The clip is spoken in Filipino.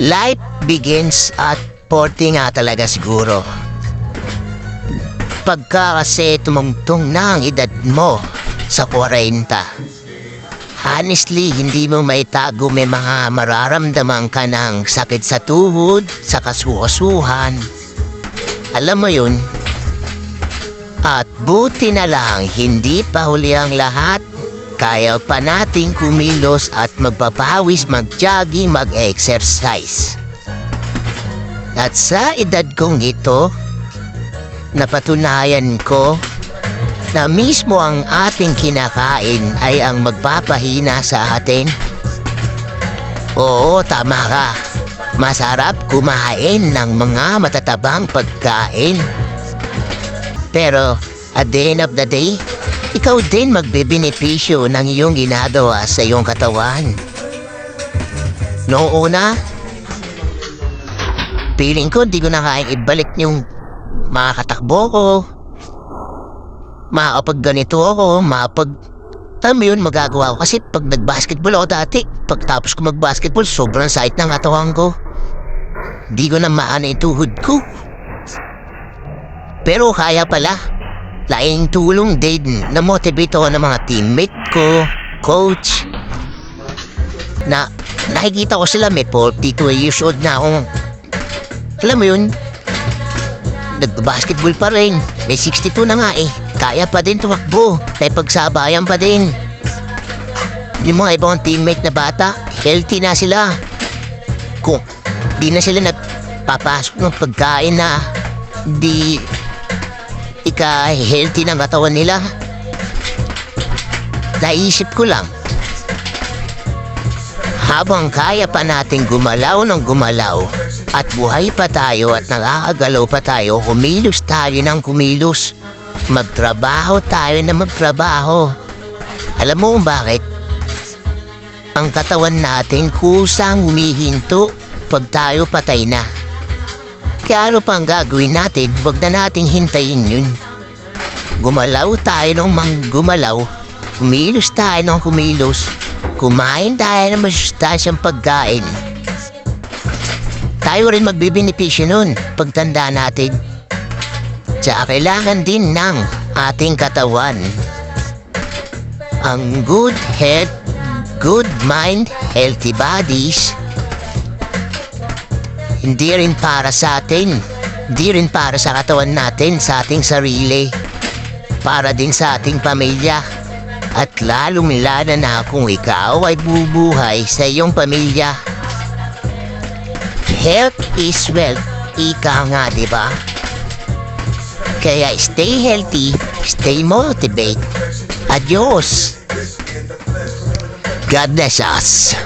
Life begins at 40 nga talaga siguro. Pagka kasi tumungtong na ang edad mo sa 40. Honestly, hindi mo maitago may mga mararamdaman ka ng sakit sa tuhod, sa kasuhasuhan. Alam mo yun? At buti na lang, hindi pa huli ang lahat. Kaya pa nating kumilos at magpapawis, mag-jogging, mag-exercise. At sa edad kong ito, napatunayan ko na mismo ang ating kinakain ay ang magpapahina sa atin. Oo, tama ka. Masarap kumain ng mga matatabang pagkain. Pero at the end of the day, ikaw din magbebenepisyo ng iyong ginagawa sa iyong katawan. Noong una, feeling ko di ko na kayang ibalik yung mga katakbo ko. Makapag ganito ako, makapag... Alam mo yun, magagawa ko. Kasi pag nag-basketball ako dati, pagtapos ko mag-basketball, sobrang sakit ng katawan ko. Di ko na maana yung tuhod ko. Pero kaya pala. Laing tulong din na motivate ako ng mga teammate ko, coach. Na nakikita ko sila may 42 years old na akong alam mo yun, nag-basketball pa rin. May 62 na nga eh. Kaya pa din tumakbo. May pagsabayan pa din. Yung mga ibang teammate na bata, healthy na sila. Kung di na sila nagpapasok ng pagkain na di ika-healthy ng katawan nila. Naisip ko lang, habang kaya pa nating gumalaw ng gumalaw at buhay pa tayo at nakakagalaw pa tayo, kumilos tayo ng kumilos. Magtrabaho tayo na magtrabaho. Alam mo kung bakit? Ang katawan natin kusang humihinto pag tayo patay na. Kaya ano pang gagawin natin, wag na nating hintayin yun. Gumalaw tayo ng mang gumalaw, kumilos tayo ng kumilos, kumain tayo ng masustansyang pagkain. Tayo rin magbibenepisyo nun pagtanda natin. Tsaka kailangan din ng ating katawan. Ang good health, good mind, healthy bodies, hindi rin para sa atin. Hindi rin para sa katawan natin, sa ating sarili. Para din sa ating pamilya. At lalong lana na kung ikaw ay bubuhay sa iyong pamilya. Health is wealth. Ika nga, di ba? Kaya stay healthy, stay motivated. Adios. God bless us.